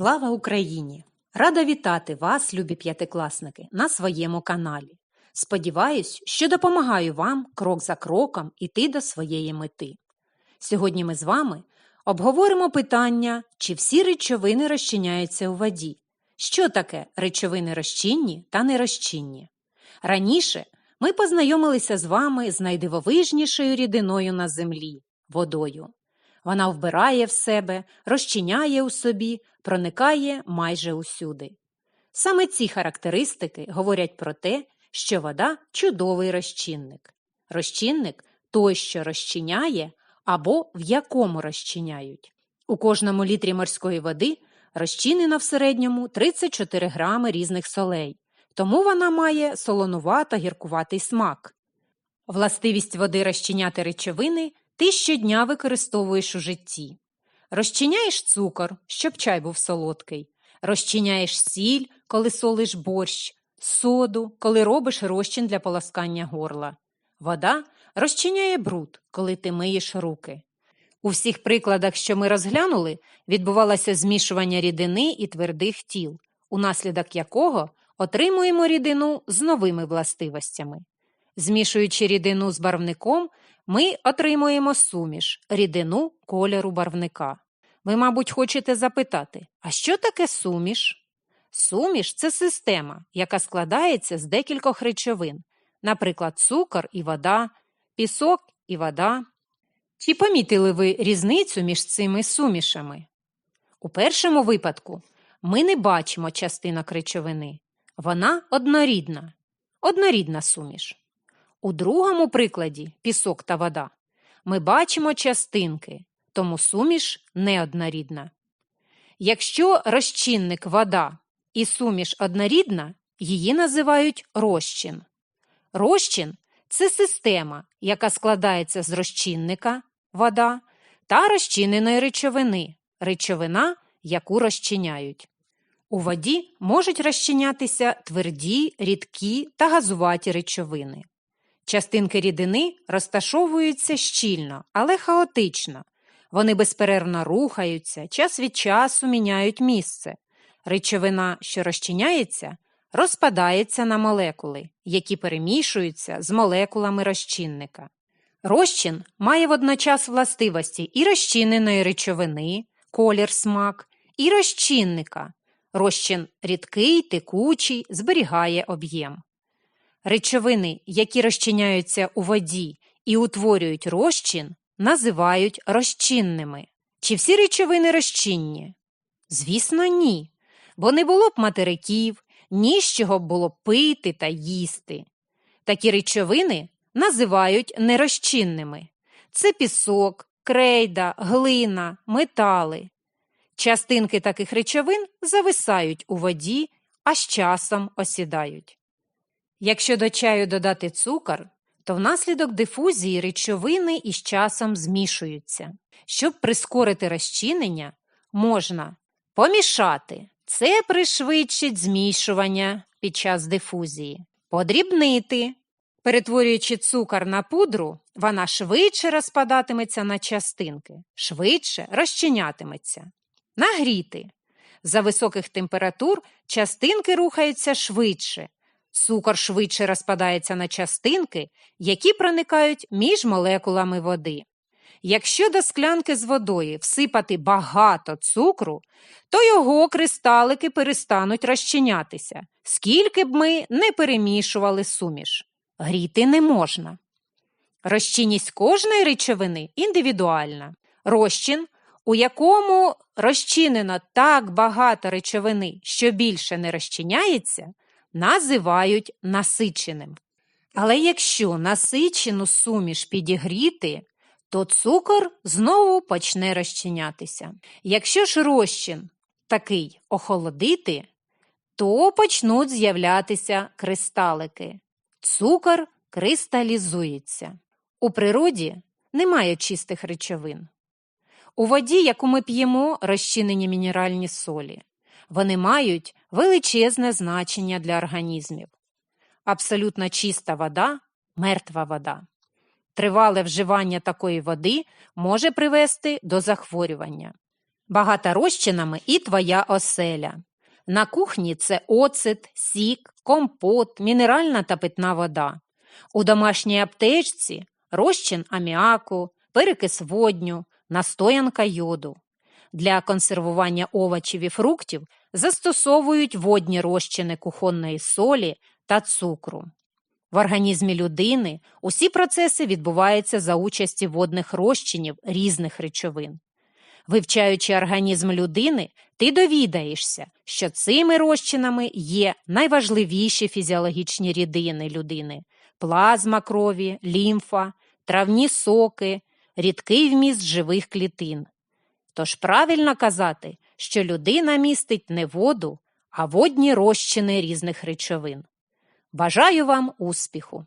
Слава Україні! Рада вітати вас, любі п'ятикласники, на своєму каналі. Сподіваюсь, що допомагаю вам крок за кроком іти до своєї мети. Сьогодні ми з вами обговоримо питання, чи всі речовини розчиняються у воді. Що таке речовини розчинні та нерозчинні? Раніше ми познайомилися з вами з найдивовижнішою рідиною на землі водою. Вона вбирає в себе, розчиняє у собі, проникає майже усюди. Саме ці характеристики говорять про те, що вода чудовий розчинник. Розчинник той, що розчиняє або в якому розчиняють. У кожному літрі морської води розчинено в середньому 34 грами різних солей, тому вона має солонувато гіркуватий смак. Властивість води розчиняти речовини ти щодня використовуєш у житті. Розчиняєш цукор, щоб чай був солодкий, розчиняєш сіль, коли солиш борщ, соду, коли робиш розчин для полоскання горла. Вода розчиняє бруд, коли ти миєш руки. У всіх прикладах, що ми розглянули, відбувалося змішування рідини і твердих тіл, унаслідок якого отримуємо рідину з новими властивостями. Змішуючи рідину з барвником, ми отримуємо суміш, рідину кольору барвника. Ви, мабуть, хочете запитати, а що таке суміш? Суміш це система, яка складається з декількох речовин, наприклад, цукор і вода, пісок і вода. Чи помітили ви різницю між цими сумішами? У першому випадку ми не бачимо частинок речовини. Вона однорідна, однорідна суміш. У другому прикладі пісок та вода ми бачимо частинки, тому суміш неоднорідна. Якщо розчинник вода і суміш однорідна, її називають розчин. Розчин це система, яка складається з розчинника вода та розчиненої речовини речовина, яку розчиняють. У воді можуть розчинятися тверді, рідкі та газуваті речовини. Частинки рідини розташовуються щільно, але хаотично. Вони безперервно рухаються, час від часу міняють місце. Речовина, що розчиняється, розпадається на молекули, які перемішуються з молекулами розчинника. Розчин має водночас властивості і розчиненої речовини, колір смак, і розчинника. Розчин рідкий, текучий, зберігає об'єм. Речовини, які розчиняються у воді і утворюють розчин, називають розчинними. Чи всі речовини розчинні? Звісно, ні. Бо не було б материків, ні з чого б було пити та їсти. Такі речовини називають нерозчинними. Це пісок, крейда, глина, метали. Частинки таких речовин зависають у воді, а з часом осідають. Якщо до чаю додати цукор, то внаслідок дифузії речовини із часом змішуються. Щоб прискорити розчинення, можна помішати. Це пришвидшить змішування під час дифузії, подрібнити. Перетворюючи цукор на пудру, вона швидше розпадатиметься на частинки, швидше розчинятиметься. Нагріти. За високих температур частинки рухаються швидше, Цукор швидше розпадається на частинки, які проникають між молекулами води. Якщо до склянки з водою всипати багато цукру, то його кристалики перестануть розчинятися, скільки б ми не перемішували суміш. Гріти не можна. Розчинність кожної речовини індивідуальна. Розчин, у якому розчинено так багато речовини, що більше не розчиняється, називають насиченим. Але якщо насичену суміш підігріти, то цукор знову почне розчинятися. Якщо ж розчин такий охолодити, то почнуть з'являтися кристалики. Цукор кристалізується. У природі немає чистих речовин. У воді, яку ми п'ємо, розчинені мінеральні солі. Вони мають величезне значення для організмів. Абсолютно чиста вода мертва вода. Тривале вживання такої води може привести до захворювання. Багата розчинами і твоя оселя. На кухні це оцет, сік, компот, мінеральна та питна вода. У домашній аптечці розчин аміаку, перекис водню, настоянка йоду. Для консервування овочів і фруктів застосовують водні розчини кухонної солі та цукру. В організмі людини усі процеси відбуваються за участі водних розчинів різних речовин. Вивчаючи організм людини, ти довідаєшся, що цими розчинами є найважливіші фізіологічні рідини людини плазма крові, лімфа, травні соки, рідкий вміст живих клітин. Тож правильно казати, що людина містить не воду, а водні розчини різних речовин. Бажаю вам успіху!